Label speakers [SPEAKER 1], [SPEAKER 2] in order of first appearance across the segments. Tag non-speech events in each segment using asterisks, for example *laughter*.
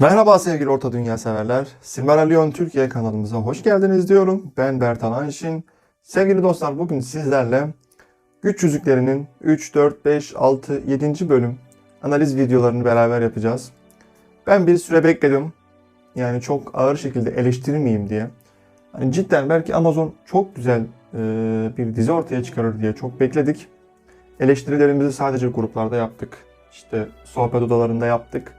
[SPEAKER 1] Merhaba sevgili Orta Dünya severler. Silmarillion Türkiye kanalımıza hoş geldiniz diyorum. Ben Bertan Anşin. Sevgili dostlar bugün sizlerle güç yüzüklerinin 3, 4, 5, 6, 7. bölüm analiz videolarını beraber yapacağız. Ben bir süre bekledim. Yani çok ağır şekilde eleştirmeyeyim diye. Hani cidden belki Amazon çok güzel e, bir dizi ortaya çıkarır diye çok bekledik. Eleştirilerimizi sadece gruplarda yaptık. İşte sohbet odalarında yaptık.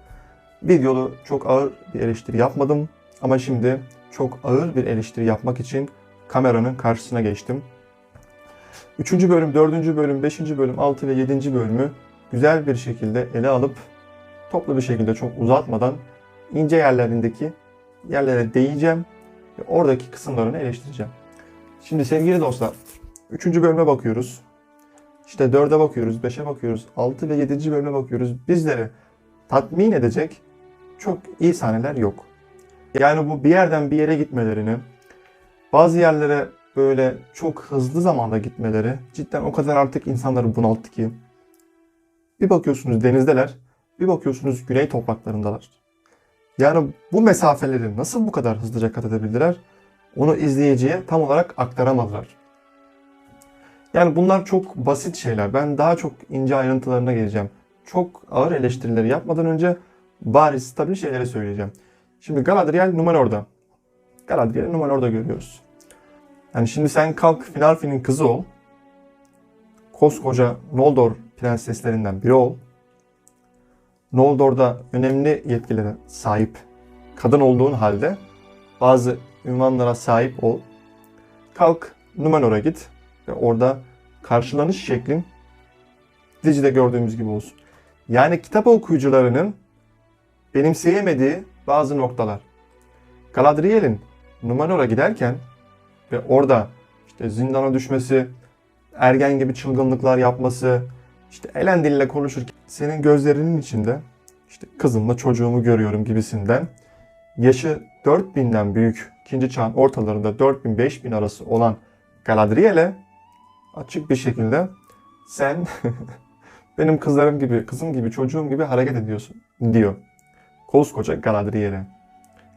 [SPEAKER 1] Videolu çok ağır bir eleştiri yapmadım ama şimdi çok ağır bir eleştiri yapmak için kameranın karşısına geçtim. 3. bölüm, 4. bölüm, 5. bölüm, 6 ve 7. bölümü güzel bir şekilde ele alıp toplu bir şekilde çok uzatmadan ince yerlerindeki yerlere değeceğim ve oradaki kısımlarını eleştireceğim. Şimdi sevgili dostlar 3. bölüme bakıyoruz. İşte 4'e bakıyoruz, 5'e bakıyoruz, 6 ve 7. bölüme bakıyoruz. Bizleri tatmin edecek çok iyi sahneler yok. Yani bu bir yerden bir yere gitmelerini, bazı yerlere böyle çok hızlı zamanda gitmeleri cidden o kadar artık insanları bunalttı ki. Bir bakıyorsunuz denizdeler, bir bakıyorsunuz güney topraklarındalar. Yani bu mesafeleri nasıl bu kadar hızlıca kat edebildiler? Onu izleyiciye tam olarak aktaramadılar. Yani bunlar çok basit şeyler. Ben daha çok ince ayrıntılarına geleceğim. Çok ağır eleştirileri yapmadan önce bariz stabil şeyleri söyleyeceğim. Şimdi Galadriel Numenor'da. Galadriel'i Numenor'da görüyoruz. Yani şimdi sen kalk Finarfin'in kızı ol. Koskoca Noldor prenseslerinden biri ol. Noldor'da önemli yetkilere sahip kadın olduğun halde bazı ünvanlara sahip ol. Kalk Numenor'a git ve orada karşılanış şeklin dizide gördüğümüz gibi olsun. Yani kitap okuyucularının benimseyemediği bazı noktalar. Galadriel'in Numenor'a giderken ve orada işte zindana düşmesi, ergen gibi çılgınlıklar yapması, işte Elendil'le konuşurken senin gözlerinin içinde işte kızımla çocuğumu görüyorum gibisinden yaşı 4000'den büyük ikinci çağın ortalarında 4000-5000 arası olan Galadriel'e açık bir şekilde sen *laughs* benim kızlarım gibi, kızım gibi, çocuğum gibi hareket ediyorsun diyor. Koskoca Galadriel'e.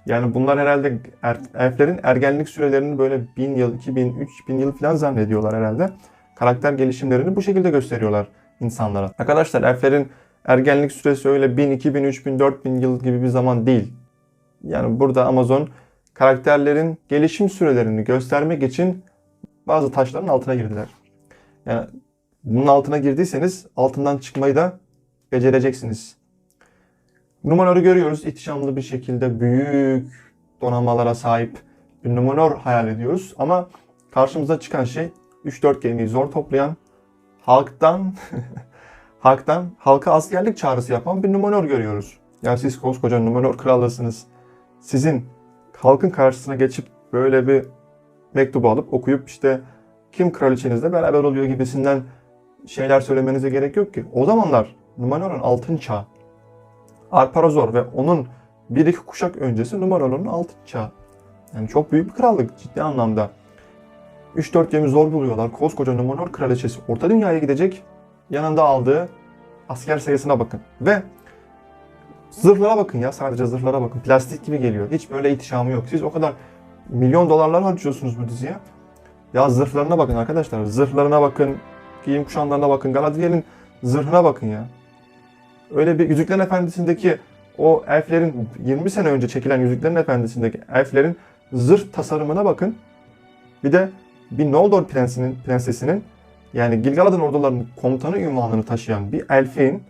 [SPEAKER 1] Yani bunlar herhalde er, elflerin ergenlik sürelerini böyle 1000 yıl, 2000, 3000 yıl falan zannediyorlar herhalde. Karakter gelişimlerini bu şekilde gösteriyorlar insanlara. Arkadaşlar elflerin ergenlik süresi öyle 1000, 2000, 3000, 4000 yıl gibi bir zaman değil. Yani burada Amazon karakterlerin gelişim sürelerini göstermek için bazı taşların altına girdiler. Yani bunun altına girdiyseniz altından çıkmayı da becereceksiniz. Numenor'u görüyoruz. İhtişamlı bir şekilde büyük donanmalara sahip bir Numenor hayal ediyoruz. Ama karşımıza çıkan şey 3-4 gemiyi zor toplayan, halktan *laughs* halktan halka askerlik çağrısı yapan bir Numenor görüyoruz. Yani siz koskoca Numenor krallısınız. Sizin halkın karşısına geçip böyle bir mektubu alıp okuyup işte kim kraliçenizle beraber oluyor gibisinden şeyler söylemenize gerek yok ki. O zamanlar Numenor'un altın çağı. Arparazor ve onun bir iki kuşak öncesi Numenor'un altın çağı. Yani çok büyük bir krallık ciddi anlamda. 3-4 gemi zor buluyorlar. Koskoca Numenor kraliçesi Orta Dünya'ya gidecek. Yanında aldığı asker sayısına bakın. Ve zırhlara bakın ya sadece zırhlara bakın. Plastik gibi geliyor. Hiç böyle ihtişamı yok. Siz o kadar milyon dolarlar harcıyorsunuz bu diziye. Ya zırhlarına bakın arkadaşlar. Zırhlarına bakın. Giyim kuşamlarına bakın. Galadriel'in zırhına bakın ya. Öyle bir Yüzüklerin Efendisi'ndeki o elflerin 20 sene önce çekilen Yüzüklerin Efendisi'ndeki elflerin zırh tasarımına bakın. Bir de bir Noldor prensinin, prensesinin yani Gilgalad'ın ordularının komutanı ünvanını taşıyan bir elfin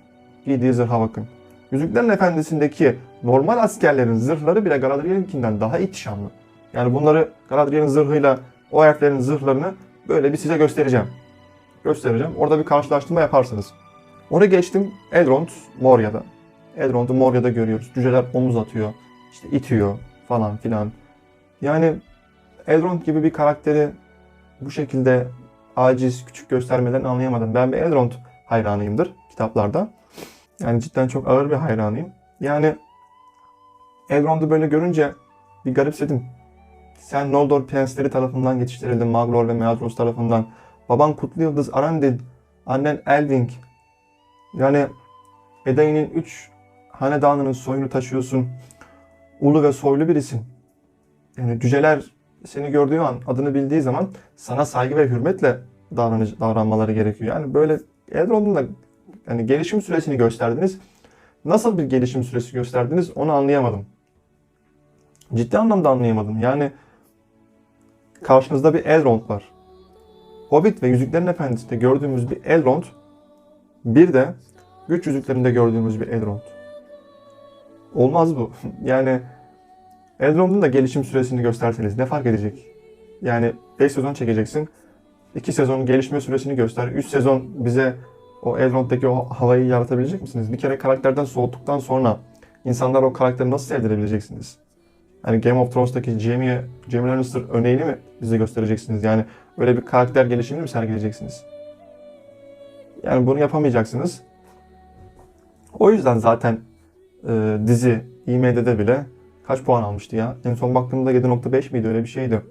[SPEAKER 1] giydiği zırha bakın. Yüzüklerin Efendisi'ndeki normal askerlerin zırhları bile Galadriel'inkinden daha ihtişamlı. Yani bunları Galadriel'in zırhıyla o elflerin zırhlarını böyle bir size göstereceğim. Göstereceğim. Orada bir karşılaştırma yaparsınız. Oraya geçtim Elrond Moria'da. Elrond'u Moria'da görüyoruz. Cüceler omuz atıyor. işte itiyor falan filan. Yani Elrond gibi bir karakteri bu şekilde aciz, küçük göstermelerini anlayamadım. Ben bir Elrond hayranıyımdır kitaplarda. Yani cidden çok ağır bir hayranıyım. Yani Elrond'u böyle görünce bir garipsedim. Sen Noldor prensleri tarafından yetiştirildin, Maglor ve Meadros tarafından. Baban Kutlu Yıldız Arandil, annen Elving. Yani Edain'in 3 hanedanının soyunu taşıyorsun. ulu ve soylu birisin. Yani cüceler seni gördüğü an, adını bildiği zaman sana saygı ve hürmetle davranış, davranmaları gerekiyor. Yani böyle Elrond'un da yani gelişim süresini gösterdiniz. Nasıl bir gelişim süresi gösterdiniz onu anlayamadım. Ciddi anlamda anlayamadım. Yani karşınızda bir Elrond var. Hobbit ve Yüzüklerin Efendisi'nde gördüğümüz bir Elrond, bir de Güç Yüzüklerinde gördüğümüz bir Elrond. Olmaz bu. *laughs* Yani Elrond'un da gelişim süresini gösterseniz ne fark edecek? Yani 5 sezon çekeceksin. 2 sezon gelişme süresini göster. 3 sezon bize o Elrond'daki o havayı yaratabilecek misiniz? Bir kere karakterden soğuttuktan sonra insanlar o karakteri nasıl sevdirebileceksiniz? Hani Game of Thrones'taki Jaime, Jaime Lannister örneğini mi bize göstereceksiniz? Yani öyle bir karakter gelişimini mi sergileyeceksiniz? Yani bunu yapamayacaksınız. O yüzden zaten e, dizi IMDb'de bile kaç puan almıştı ya? En son baktığımda 7.5 miydi öyle bir şeydi.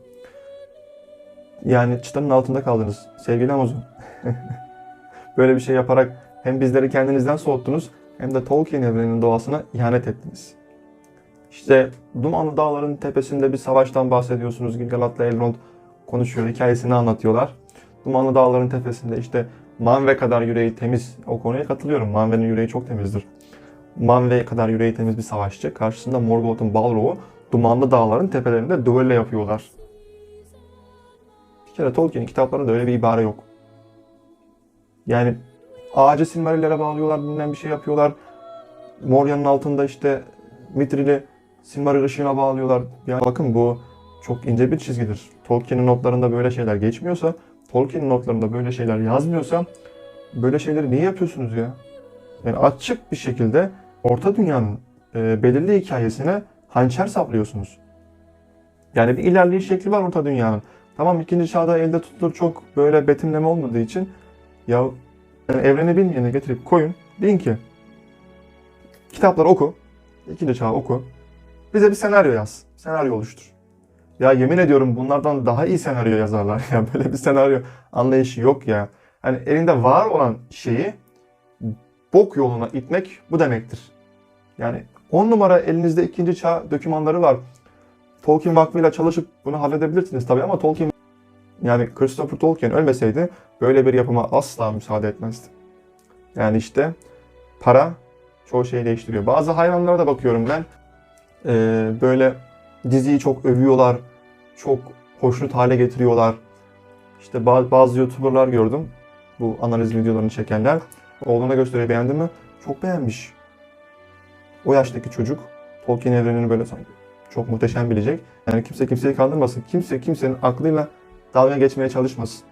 [SPEAKER 1] Yani çıtanın altında kaldınız sevgili Amazon. *laughs* Böyle bir şey yaparak hem bizleri kendinizden soğuttunuz hem de Tolkien evreninin doğasına ihanet ettiniz. İşte Dumanlı Dağların tepesinde bir savaştan bahsediyorsunuz. Gilgalad'la Elrond konuşuyor, hikayesini anlatıyorlar. Dumanlı Dağların tepesinde işte Manve kadar yüreği temiz. O konuya katılıyorum. Manve'nin yüreği çok temizdir. Manve kadar yüreği temiz bir savaşçı. Karşısında Morgoth'un Balrog'u Dumanlı Dağların tepelerinde düello yapıyorlar. Bir kere Tolkien'in kitaplarında öyle bir ibare yok. Yani ağacı Silmarillere bağlıyorlar, bilmem bir şey yapıyorlar. Moria'nın altında işte Mithril'i Silmaril ışığına bağlıyorlar. Yani bakın bu çok ince bir çizgidir. Tolkien'in notlarında böyle şeyler geçmiyorsa, Tolkien'in notlarında böyle şeyler yazmıyorsa böyle şeyleri niye yapıyorsunuz ya? Yani açık bir şekilde Orta Dünya'nın e, belirli hikayesine hançer saplıyorsunuz. Yani bir ilerleyiş şekli var Orta Dünya'nın. Tamam ikinci çağda elde tutulur çok böyle betimleme olmadığı için ya yani evreni bilmeyeni getirip koyun. Deyin ki kitapları oku. ikinci çağı oku. Bize bir senaryo yaz. Senaryo oluştur. Ya yemin ediyorum bunlardan daha iyi senaryo yazarlar. *laughs* Ya böyle bir senaryo anlayışı yok ya. Hani elinde var olan şeyi bok yoluna itmek bu demektir. Yani 10 numara elinizde ikinci çağ dokümanları var. Tolkien Vakfı'yla çalışıp bunu halledebilirsiniz tabii ama Tolkien yani Christopher Tolkien ölmeseydi böyle bir yapıma asla müsaade etmezdi. Yani işte para çoğu şeyi değiştiriyor. Bazı hayranlara da bakıyorum ben. Ee, böyle diziyi çok övüyorlar. Çok hoşnut hale getiriyorlar. İşte bazı, YouTuber'lar gördüm. Bu analiz videolarını çekenler. Oğluna gösteriyor beğendin mi? Çok beğenmiş. O yaştaki çocuk Tolkien evrenini böyle sanki çok muhteşem bilecek. Yani kimse kimseyi kandırmasın. Kimse kimsenin aklıyla dalga geçmeye çalışmasın.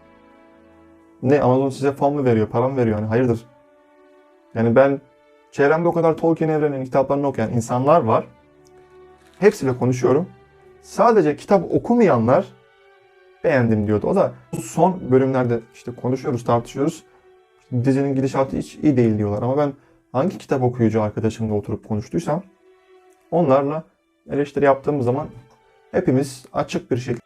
[SPEAKER 1] Ne Amazon size fon mu veriyor, para mı veriyor? Yani hayırdır? Yani ben çevremde o kadar Tolkien evreninin kitaplarını okuyan insanlar var. Hepsiyle konuşuyorum. Sadece kitap okumayanlar beğendim diyordu. O da son bölümlerde işte konuşuyoruz, tartışıyoruz. Dizinin gidişatı hiç iyi değil diyorlar. Ama ben hangi kitap okuyucu arkadaşımla oturup konuştuysam onlarla eleştiri yaptığımız zaman hepimiz açık bir şekilde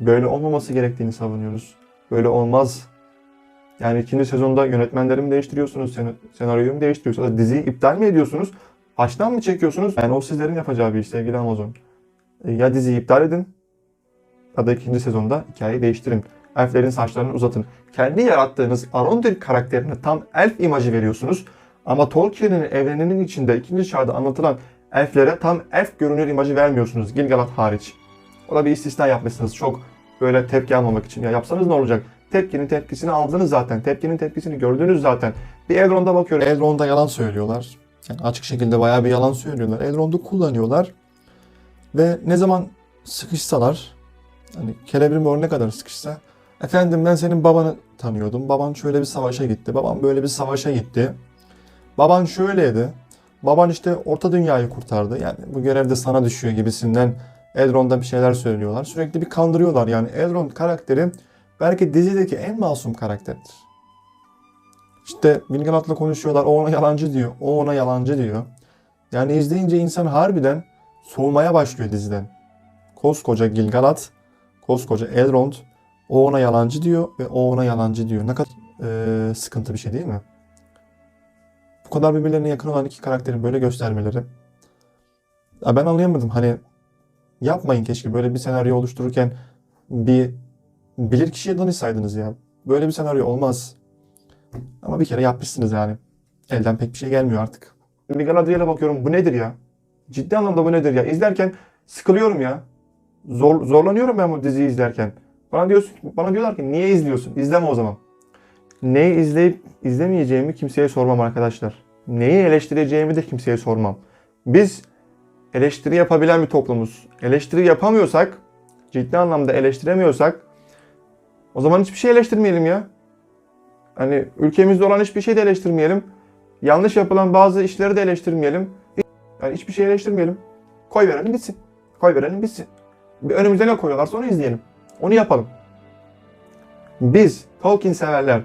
[SPEAKER 1] böyle olmaması gerektiğini savunuyoruz. Böyle olmaz. Yani ikinci sezonda yönetmenleri mi değiştiriyorsunuz, sen- senaryoyu mu değiştiriyorsunuz, diziyi iptal mi ediyorsunuz, baştan mı çekiyorsunuz? Yani o sizlerin yapacağı bir iş sevgili Amazon. E, Ya diziyi iptal edin ya da ikinci sezonda hikayeyi değiştirin. Elflerin saçlarını uzatın. Kendi yarattığınız Arondir karakterine tam elf imajı veriyorsunuz. Ama Tolkien'in evreninin içinde ikinci çağda anlatılan elflere tam elf görünür imajı vermiyorsunuz. Gilgalad hariç. O da bir istisna yapmışsınız çok böyle tepki almamak için. Ya yapsanız ne olacak? Tepkinin tepkisini aldınız zaten. Tepkinin tepkisini gördünüz zaten. Bir Elrond'a bakıyorum. Elrond'a yalan söylüyorlar. Yani açık şekilde bayağı bir yalan söylüyorlar. Elrond'u kullanıyorlar. Ve ne zaman sıkışsalar, hani Celebrimbor ne kadar sıkışsa, efendim ben senin babanı tanıyordum. Baban şöyle bir savaşa gitti. Babam böyle bir savaşa gitti. Baban şöyleydi. Baban işte orta dünyayı kurtardı. Yani bu görev de sana düşüyor gibisinden Elrond'a bir şeyler söylüyorlar. Sürekli bir kandırıyorlar. Yani Elrond karakteri belki dizideki en masum karakterdir. İşte Gilgalad'la konuşuyorlar. O ona yalancı diyor. O ona yalancı diyor. Yani izleyince insan harbiden soğumaya başlıyor diziden. Koskoca Gilgalad, koskoca Elrond o ona yalancı diyor ve o ona yalancı diyor. Ne kadar eee, sıkıntı bir şey değil mi? Bu kadar birbirlerine yakın olan iki karakterin böyle göstermeleri Ya ben anlayamadım hani yapmayın keşke böyle bir senaryo oluştururken bir bilir kişiye danışsaydınız ya. Böyle bir senaryo olmaz. Ama bir kere yapmışsınız yani. Elden pek bir şey gelmiyor artık. Bir Galadriel'e bakıyorum bu nedir ya? Ciddi anlamda bu nedir ya? İzlerken sıkılıyorum ya. Zor, zorlanıyorum ben bu diziyi izlerken. Bana diyorsun, bana diyorlar ki niye izliyorsun? İzleme o zaman. Neyi izleyip izlemeyeceğimi kimseye sormam arkadaşlar. Neyi eleştireceğimi de kimseye sormam. Biz eleştiri yapabilen bir toplumuz. Eleştiri yapamıyorsak, ciddi anlamda eleştiremiyorsak o zaman hiçbir şey eleştirmeyelim ya. Hani ülkemizde olan hiçbir şey de eleştirmeyelim. Yanlış yapılan bazı işleri de eleştirmeyelim. Yani hiçbir şey eleştirmeyelim. Koy verelim bitsin. Koy verelim bitsin. Bir önümüze ne koyuyorlarsa onu izleyelim. Onu yapalım. Biz Tolkien severler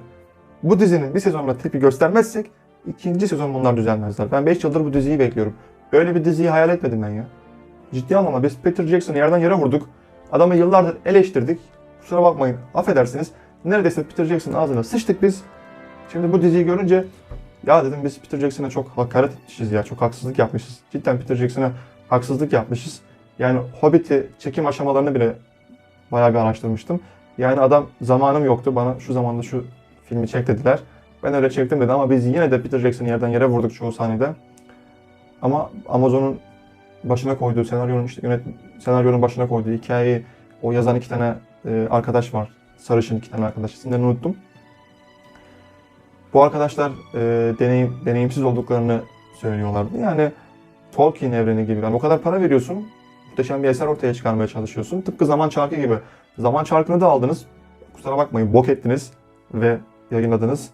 [SPEAKER 1] bu dizinin bir sezonunda tepki göstermezsek ikinci sezon bunlar düzelmezler. Ben 5 yıldır bu diziyi bekliyorum. Böyle bir diziyi hayal etmedim ben ya. Ciddi anlamda biz Peter Jackson'ı yerden yere vurduk. Adamı yıllardır eleştirdik. Kusura bakmayın affedersiniz. Neredeyse Peter Jackson'ın ağzına sıçtık biz. Şimdi bu diziyi görünce ya dedim biz Peter Jackson'a çok hakaret etmişiz ya. Çok haksızlık yapmışız. Cidden Peter Jackson'a haksızlık yapmışız. Yani Hobbit'i çekim aşamalarını bile bayağı bir araştırmıştım. Yani adam zamanım yoktu. Bana şu zamanda şu filmi çek dediler. Ben öyle çektim dedi ama biz yine de Peter Jackson'ı yerden yere vurduk çoğu sahnede. Ama Amazon'un başına koyduğu senaryonun işte yönet senaryonun başına koyduğu hikayeyi o yazan iki tane e, arkadaş var. Sarışın iki tane arkadaş isimlerini unuttum. Bu arkadaşlar e, deneyim, deneyimsiz olduklarını söylüyorlardı. Yani Tolkien evreni gibi. Yani o kadar para veriyorsun, muhteşem bir eser ortaya çıkarmaya çalışıyorsun. Tıpkı Zaman Çarkı gibi. Zaman Çarkı'nı da aldınız. Kusura bakmayın, bok ettiniz ve yayınladınız.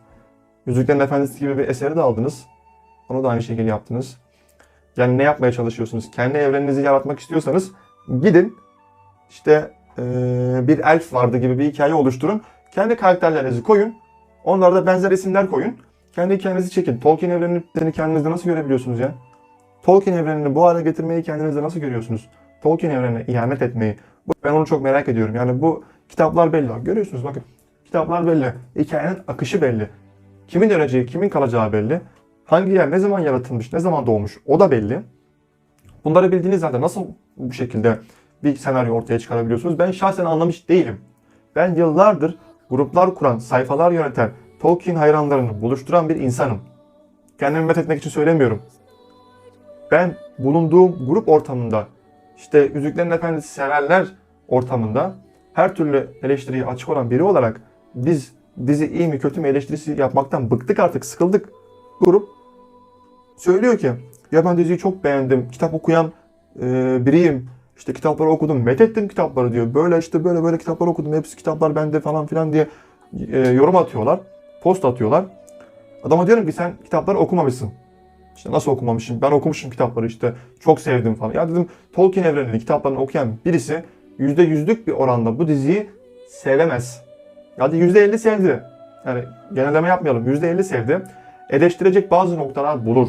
[SPEAKER 1] Yüzüklerin Efendisi gibi bir eseri de aldınız. Onu da aynı şekilde yaptınız. Yani ne yapmaya çalışıyorsunuz? Kendi evreninizi yaratmak istiyorsanız gidin işte bir elf vardı gibi bir hikaye oluşturun. Kendi karakterlerinizi koyun. Onlara da benzer isimler koyun. Kendi hikayenizi çekin. Tolkien evrenini kendinizde nasıl görebiliyorsunuz ya? Tolkien evrenini bu hale getirmeyi kendinizde nasıl görüyorsunuz? Tolkien evrenine ihanet etmeyi. Ben onu çok merak ediyorum. Yani bu kitaplar belli. Görüyorsunuz bakın. Kitaplar belli. Hikayenin akışı belli. Kimin öleceği, kimin kalacağı belli. Hangi yer ne zaman yaratılmış, ne zaman doğmuş o da belli. Bunları bildiğiniz halde nasıl bu şekilde bir senaryo ortaya çıkarabiliyorsunuz? Ben şahsen anlamış değilim. Ben yıllardır gruplar kuran, sayfalar yöneten, Tolkien hayranlarını buluşturan bir insanım. Kendimi met etmek için söylemiyorum. Ben bulunduğum grup ortamında, işte Yüzüklerin Efendisi severler ortamında her türlü eleştiriye açık olan biri olarak biz dizi iyi mi kötü mü eleştirisi yapmaktan bıktık artık, sıkıldık. Grup söylüyor ki ya ben diziyi çok beğendim, kitap okuyan e, biriyim, işte kitapları okudum, methettim kitapları diyor. Böyle işte böyle böyle kitaplar okudum, hepsi kitaplar bende falan filan diye e, yorum atıyorlar, post atıyorlar. Adama diyorum ki sen kitapları okumamışsın. İşte nasıl okumamışım? Ben okumuşum kitapları işte. Çok sevdim falan. Ya dedim Tolkien evreninin kitaplarını okuyan birisi %100'lük bir oranda bu diziyi sevemez. Hadi %50 sevdi. Yani genelleme yapmayalım. %50 sevdi. Eleştirecek bazı noktalar bulur.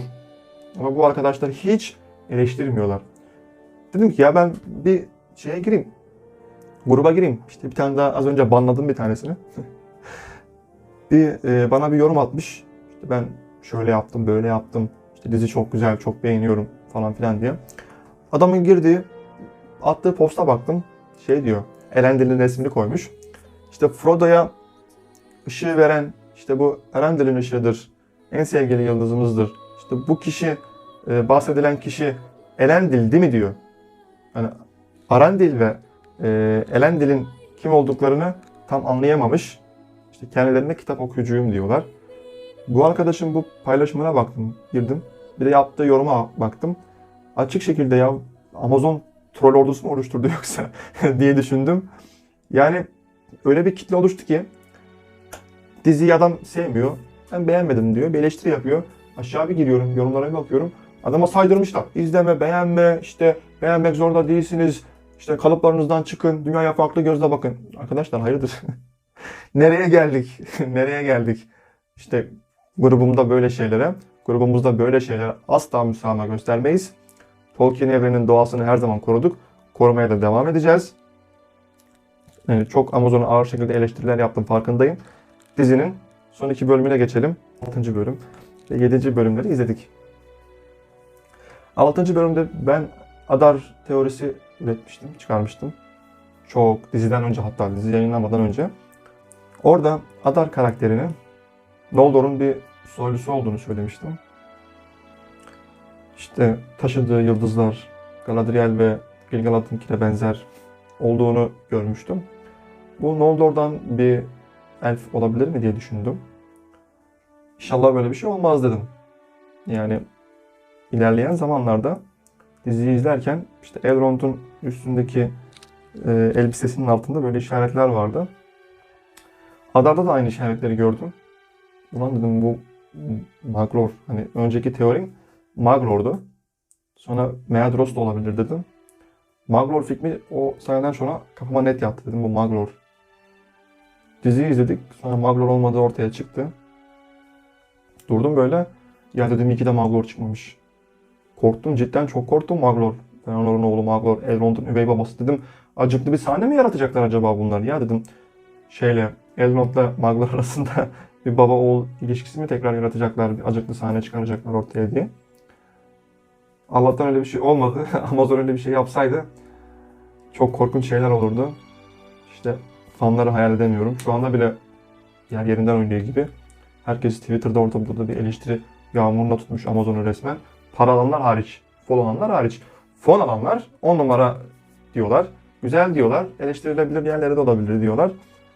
[SPEAKER 1] Ama bu arkadaşlar hiç eleştirmiyorlar. Dedim ki ya ben bir şeye gireyim. Gruba gireyim. İşte bir tane daha az önce banladım bir tanesini. *laughs* bir e, bana bir yorum atmış. İşte ben şöyle yaptım, böyle yaptım. İşte dizi çok güzel, çok beğeniyorum falan filan diye. Adamın girdiği, attığı posta baktım. Şey diyor, Elendil'in resmini koymuş. İşte Frodo'ya ışığı veren, işte bu Elendil'in ışığıdır. En sevgili yıldızımızdır. İşte bu kişi, e, bahsedilen kişi Elendil değil mi diyor. Yani Arendil ve e, Elendil'in kim olduklarını tam anlayamamış. İşte kendilerine kitap okuyucuyum diyorlar. Bu arkadaşın bu paylaşımına baktım, girdim. Bir de yaptığı yoruma baktım. Açık şekilde ya Amazon troll ordusu mu oluşturdu *laughs* yoksa diye düşündüm. Yani öyle bir kitle oluştu ki diziyi adam sevmiyor. Ben beğenmedim diyor. Bir eleştiri yapıyor. Aşağı bir giriyorum, yorumlara bir bakıyorum. Adama saydırmışlar. İzleme, beğenme, işte beğenmek zorunda değilsiniz. İşte kalıplarınızdan çıkın, dünyaya farklı gözle bakın. Arkadaşlar hayırdır? *laughs* Nereye geldik? *laughs* Nereye geldik? İşte grubumda böyle şeylere, grubumuzda böyle şeylere asla müsamaha göstermeyiz. Tolkien evreninin doğasını her zaman koruduk. Korumaya da devam edeceğiz. Yani çok Amazon'a ağır şekilde eleştiriler yaptım farkındayım. Dizinin son iki bölümüne geçelim. 6. bölüm ve 7. bölümleri izledik. 6. bölümde ben Adar teorisi üretmiştim, çıkarmıştım. Çok diziden önce hatta dizi yayınlamadan önce. Orada Adar karakterinin Noldor'un bir soylusu olduğunu söylemiştim. İşte taşıdığı yıldızlar Galadriel ve Gilgalad'ınkine benzer olduğunu görmüştüm. Bu Noldor'dan bir elf olabilir mi diye düşündüm. İnşallah böyle bir şey olmaz dedim. Yani ilerleyen zamanlarda diziyi izlerken işte Elrond'un üstündeki e, elbisesinin altında böyle işaretler vardı. Adar'da da aynı işaretleri gördüm. Ulan dedim bu Maglor. Hani önceki teorim Maglor'du. Sonra Meadros da olabilir dedim. Maglor fikri o sahneden sonra kafama net yattı dedim bu Maglor. Diziyi izledik. Sonra Maglor olmadığı ortaya çıktı. Durdum böyle. Ya dedim iyi ki de Maglor çıkmamış. Korktum cidden çok korktum Maglor. Fëanor'un oğlu Maglor, Elrond'un üvey babası dedim. Acıklı bir sahne mi yaratacaklar acaba bunlar ya dedim. Şeyle Elrond'la Maglor arasında *laughs* bir baba oğul ilişkisi mi tekrar yaratacaklar, bir acıklı sahne çıkaracaklar ortaya diye. Allah'tan öyle bir şey olmadı. *laughs* Amazon öyle bir şey yapsaydı çok korkunç şeyler olurdu. İşte fanları hayal edemiyorum. Şu anda bile yer yerinden oynuyor gibi. Herkes Twitter'da orada burada bir eleştiri yağmuruna tutmuş Amazon'u resmen. Para alanlar hariç, fon alanlar hariç. Fon alanlar 10 numara diyorlar. Güzel diyorlar. Eleştirilebilir yerlere de olabilir diyorlar.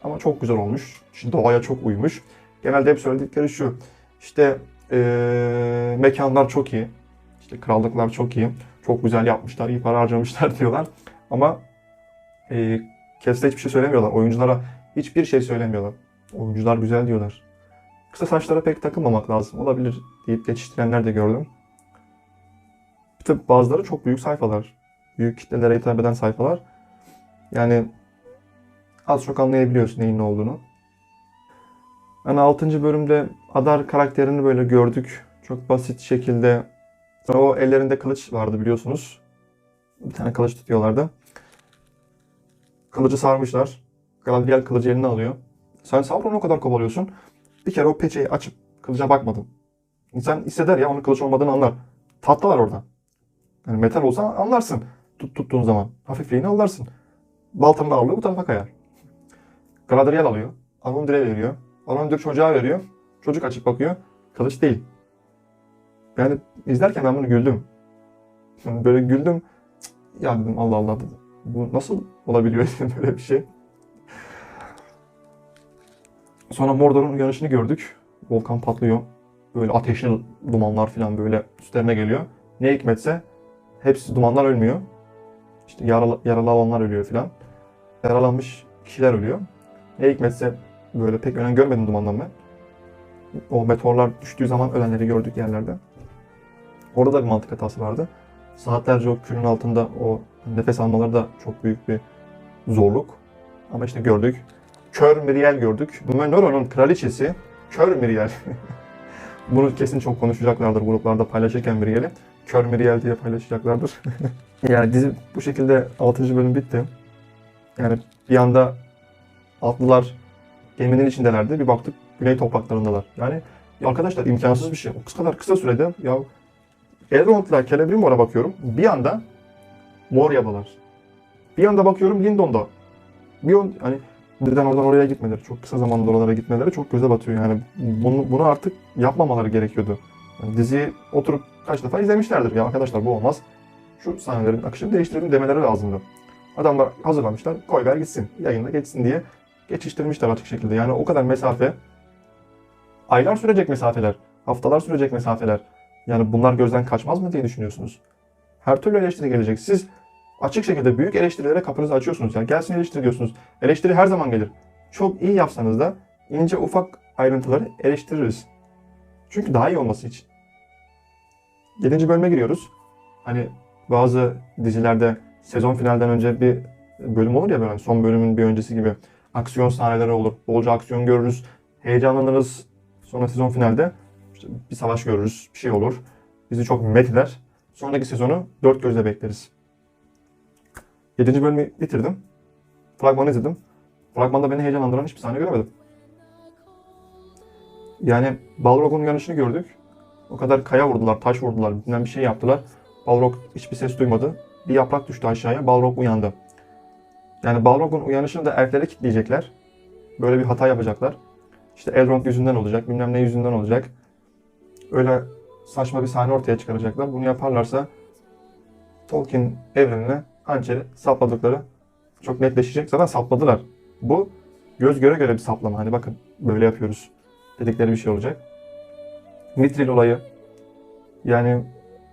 [SPEAKER 1] Ama çok güzel olmuş. Şimdi doğaya çok uymuş. Genelde hep söyledikleri şu. İşte eee, mekanlar çok iyi. İşte krallıklar çok iyi. Çok güzel yapmışlar, iyi para harcamışlar *laughs* diyorlar. Ama eee Keste hiçbir şey söylemiyorlar. Oyunculara hiçbir şey söylemiyorlar. Oyuncular güzel diyorlar. Kısa saçlara pek takılmamak lazım. Olabilir deyip geçiştirenler de gördüm. Tabi bazıları çok büyük sayfalar. Büyük kitlelere hitap eden sayfalar. Yani az çok anlayabiliyorsun neyin ne olduğunu. Yani 6. bölümde Adar karakterini böyle gördük. Çok basit şekilde. O ellerinde kılıç vardı biliyorsunuz. Bir tane kılıç tutuyorlardı. Kılıcı sarmışlar. Galadriel kılıcı eline alıyor. Sen Sauron'u o kadar kovalıyorsun. Bir kere o peçeyi açıp kılıca bakmadın. İnsan hisseder ya onun kılıç olmadığını anlar. Tatlı var orada. Yani metal olsa anlarsın. Tut, tuttuğun zaman. Hafifliğini anlarsın. Baltanın ağırlığı bu tarafa kayar. Galadriel alıyor. Arundir'e veriyor. Arundir çocuğa veriyor. Çocuk açıp bakıyor. Kılıç değil. Yani izlerken ben bunu güldüm. Böyle güldüm. Ya dedim Allah Allah dedim. Bu nasıl olabiliyor *laughs* böyle bir şey. Sonra Mordor'un uyanışını gördük. Volkan patlıyor. Böyle ateşli dumanlar falan böyle üstlerine geliyor. Ne hikmetse hepsi dumanlar ölmüyor. İşte yaralı, yaralı olanlar ölüyor falan. Yaralanmış kişiler ölüyor. Ne hikmetse böyle pek önem görmedim dumandan ben. O meteorlar düştüğü zaman ölenleri gördük yerlerde. Orada da bir mantık hatası vardı. Saatlerce o külün altında o nefes almaları da çok büyük bir zorluk. Ama işte gördük. Kör Miriel gördük. Numenora'nın kraliçesi Kör Miriel. *laughs* Bunu kesin çok konuşacaklardır gruplarda paylaşırken Miriel'i. Kör Miriel diye paylaşacaklardır. *laughs* yani dizi bu şekilde 6. bölüm bitti. Yani bir anda atlılar geminin içindelerdi. Bir baktık güney topraklarındalar. Yani ya arkadaşlar imkansız bir şey. O kadar kısa sürede ya Elrond'la Celebrimbor'a bakıyorum. Bir anda Moria'dalar. Bir anda bakıyorum Lindon'da. Bir on, hani neden oradan oraya gitmeleri, çok kısa zamanda oralara gitmeleri çok göze batıyor. Yani bunu, bunu artık yapmamaları gerekiyordu. Diziyi oturup kaç defa izlemişlerdir. Ya arkadaşlar bu olmaz. Şu sahnelerin akışını değiştirelim demeleri lazımdı. Adamlar hazırlamışlar, koy ver gitsin, yayında geçsin diye geçiştirmişler açık şekilde. Yani o kadar mesafe, aylar sürecek mesafeler, haftalar sürecek mesafeler. Yani bunlar gözden kaçmaz mı diye düşünüyorsunuz? Her türlü eleştiri gelecek. Siz açık şekilde büyük eleştirilere kapınızı açıyorsunuz. Yani gelsin eleştiri diyorsunuz. Eleştiri her zaman gelir. Çok iyi yapsanız da ince ufak ayrıntıları eleştiririz. Çünkü daha iyi olması için. 7. bölüme giriyoruz. Hani bazı dizilerde sezon finalden önce bir bölüm olur ya böyle son bölümün bir öncesi gibi aksiyon sahneleri olur. Bolca aksiyon görürüz. Heyecanlanırız. Sonra sezon finalde işte bir savaş görürüz. Bir şey olur. Bizi çok met eder. Sonraki sezonu dört gözle bekleriz. 7. bölümü bitirdim. Fragmanı izledim. Fragmanda beni heyecanlandıran hiçbir sahne göremedim. Yani Balrog'un uyanışını gördük. O kadar kaya vurdular, taş vurdular, bilmem bir şey yaptılar. Balrog hiçbir ses duymadı. bir yaprak düştü aşağıya. Balrog uyandı. Yani Balrog'un uyanışını da elflere kitleyecekler. Böyle bir hata yapacaklar. İşte Elrond yüzünden olacak, bilmem ne yüzünden olacak. Öyle saçma bir sahne ortaya çıkaracaklar. Bunu yaparlarsa Tolkien evrenine hançeri sapladıkları çok netleşecek. Zaten sapladılar. Bu göz göre göre bir saplama. Hani bakın böyle yapıyoruz dedikleri bir şey olacak. Mithril olayı. Yani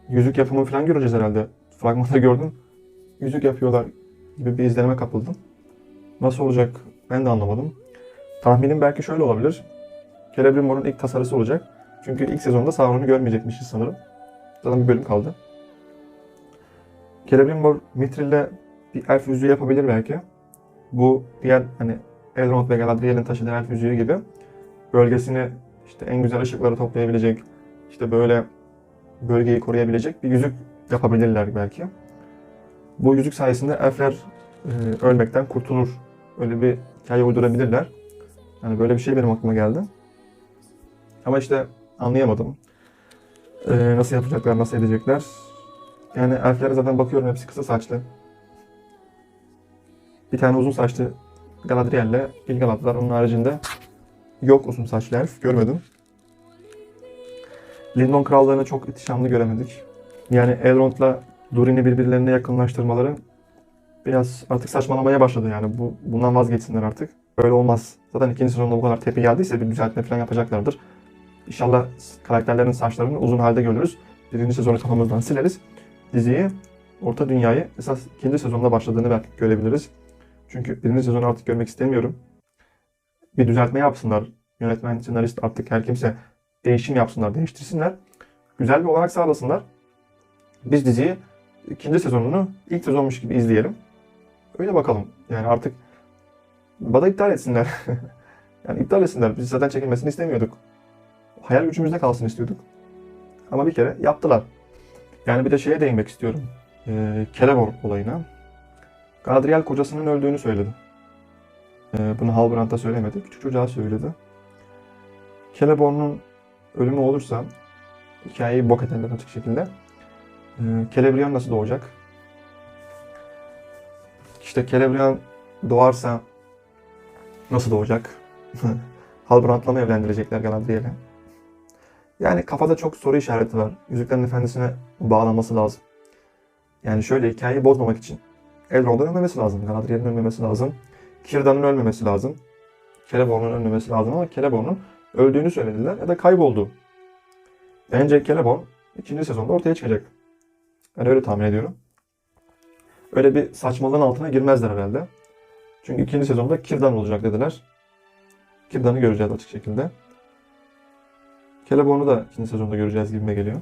[SPEAKER 1] yüzük yapımı falan göreceğiz herhalde. Fragmanda gördüm. Yüzük yapıyorlar gibi bir izlenime kapıldım. Nasıl olacak ben de anlamadım. Tahminim belki şöyle olabilir. Celebrimbor'un ilk tasarısı olacak. Çünkü ilk sezonda Sauron'u görmeyecekmişiz sanırım. Zaten bir bölüm kaldı. Celebrimbor Mithril'le bir elf yüzüğü yapabilir belki. Bu diğer hani Elrond ve Galadriel'in taşıdığı elf yüzüğü gibi bölgesini işte en güzel ışıkları toplayabilecek, işte böyle bölgeyi koruyabilecek bir yüzük yapabilirler belki. Bu yüzük sayesinde elfler e, ölmekten kurtulur. Öyle bir hikaye uydurabilirler. Yani böyle bir şey benim aklıma geldi. Ama işte anlayamadım. E, nasıl yapacaklar, nasıl edecekler. Yani elflere zaten bakıyorum hepsi kısa saçlı. Bir tane uzun saçlı Galadriel'le Gilgalad var. Onun haricinde yok uzun saçlı elf. Görmedim. Lindon krallarını çok ihtişamlı göremedik. Yani Elrond'la Durin'i birbirlerine yakınlaştırmaları biraz artık saçmalamaya başladı yani. Bu bundan vazgeçsinler artık. Öyle olmaz. Zaten ikinci sezonda bu kadar tepki geldiyse bir düzeltme falan yapacaklardır. İnşallah karakterlerin saçlarını uzun halde görürüz. Birinci sezonu kafamızdan sileriz. Diziyi, orta dünyayı esas ikinci sezonda başladığını belki görebiliriz. Çünkü birinci sezonu artık görmek istemiyorum. Bir düzeltme yapsınlar. Yönetmen, senarist artık her kimse değişim yapsınlar, değiştirsinler. Güzel bir olarak sağlasınlar. Biz diziyi ikinci sezonunu ilk sezonmuş gibi izleyelim. Öyle bakalım. Yani artık bana iptal etsinler. *laughs* yani iptal etsinler. Biz zaten çekilmesini istemiyorduk. Hayal gücümüzde kalsın istiyorduk. Ama bir kere yaptılar. Yani bir de şeye değinmek istiyorum. Ee, Celeborn olayına. Galadriel kocasının öldüğünü söyledi. Ee, bunu Halbrand'a söylemedi. Küçük çocuğa söyledi. Celeborn'un ölümü olursa hikayeyi bok ederler açık şekilde. Ee, Celebrian nasıl doğacak? İşte Celebrian doğarsa nasıl doğacak? *laughs* Halbrand'la mı evlendirecekler Galadriel'i? Yani kafada çok soru işareti var. Yüzüklerin Efendisi'ne bağlaması lazım. Yani şöyle hikayeyi bozmamak için. Elrond'un ölmemesi lazım. Galadriel'in ölmemesi lazım. Círdan'ın ölmemesi lazım. Celeborn'un ölmemesi lazım ama Celeborn'un öldüğünü söylediler ya da kayboldu. Bence Celeborn ikinci sezonda ortaya çıkacak. Ben öyle tahmin ediyorum. Öyle bir saçmalığın altına girmezler herhalde. Çünkü ikinci sezonda Círdan olacak dediler. Círdan'ı göreceğiz açık şekilde. Celeborn'u da ikinci sezonda göreceğiz gibime geliyor.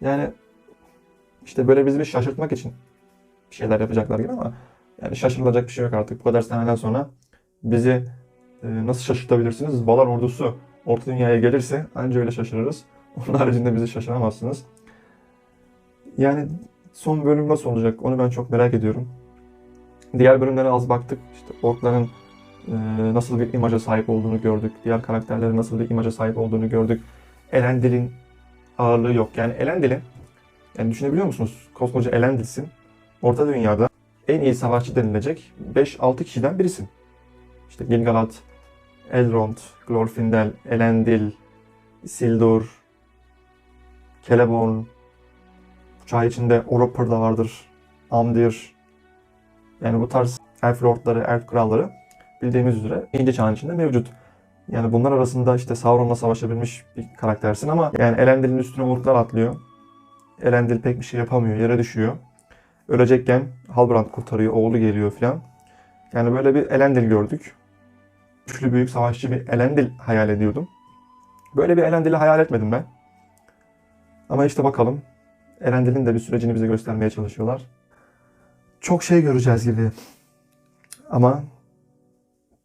[SPEAKER 1] Yani işte böyle bizi bir şaşırtmak için bir şeyler yapacaklar gibi ama yani şaşırılacak bir şey yok artık. Bu kadar seneden sonra bizi e, nasıl şaşırtabilirsiniz? Valar ordusu Orta Dünya'ya gelirse anca öyle şaşırırız. *laughs* Onun haricinde bizi şaşıramazsınız. Yani son bölüm nasıl olacak onu ben çok merak ediyorum. Diğer bölümlere az baktık. İşte orkların e, nasıl bir imaja sahip olduğunu gördük. Diğer karakterlerin nasıl bir imaja sahip olduğunu gördük. Elendil'in ağırlığı yok. Yani Elendil'in yani düşünebiliyor musunuz? Koskoca Elendil'sin. Orta Dünya'da en iyi savaşçı denilecek 5-6 kişiden birisin. İşte Gilgalad, Elrond, Glorfindel, Elendil, Isildur, Celeborn, çağ içinde Oropor da vardır, Amdir. Yani bu tarz elf lordları, elf kralları bildiğimiz üzere İnce Çağ'ın içinde mevcut. Yani bunlar arasında işte Sauron'la savaşabilmiş bir karaktersin ama yani Elendil'in üstüne orklar atlıyor. Elendil pek bir şey yapamıyor, yere düşüyor. Ölecekken Halbrand kurtarıyor, oğlu geliyor filan. Yani böyle bir Elendil gördük. Güçlü büyük savaşçı bir Elendil hayal ediyordum. Böyle bir Elendil'i hayal etmedim ben. Ama işte bakalım. Elendil'in de bir sürecini bize göstermeye çalışıyorlar. Çok şey göreceğiz gibi. Ama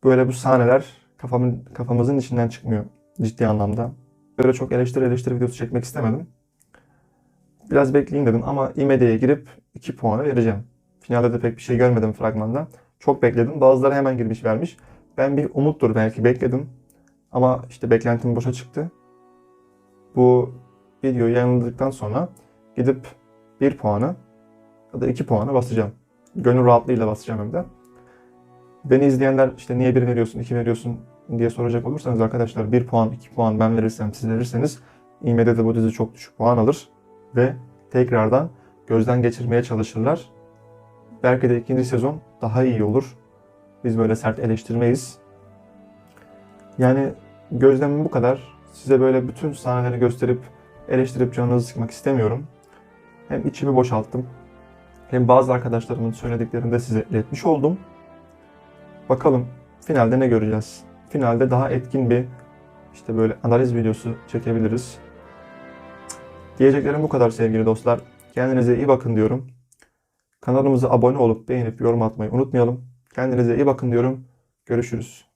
[SPEAKER 1] böyle bu sahneler kafamın kafamızın içinden çıkmıyor ciddi anlamda. Böyle çok eleştiri eleştiri videosu çekmek istemedim. Biraz bekleyeyim dedim ama IMD'ye girip 2 puanı vereceğim. Finalde de pek bir şey görmedim fragmanda. Çok bekledim. Bazıları hemen girmiş vermiş. Ben bir umuttur belki bekledim. Ama işte beklentim boşa çıktı. Bu video yayınladıktan sonra gidip 1 puanı ya da 2 puana basacağım. Gönül rahatlığıyla basacağım hem de. Beni izleyenler işte niye 1 veriyorsun, 2 veriyorsun diye soracak olursanız arkadaşlar 1 puan, 2 puan ben verirsem, siz verirseniz IMDb'de bu dizi çok düşük puan alır ve tekrardan gözden geçirmeye çalışırlar. Belki de ikinci sezon daha iyi olur. Biz böyle sert eleştirmeyiz. Yani gözlemim bu kadar. Size böyle bütün sahneleri gösterip eleştirip canınızı sıkmak istemiyorum. Hem içimi boşalttım. Hem bazı arkadaşlarımın söylediklerini de size iletmiş oldum. Bakalım finalde ne göreceğiz? Finalde daha etkin bir işte böyle analiz videosu çekebiliriz. Diyeceklerim bu kadar sevgili dostlar. Kendinize iyi bakın diyorum. Kanalımıza abone olup beğenip yorum atmayı unutmayalım. Kendinize iyi bakın diyorum. Görüşürüz.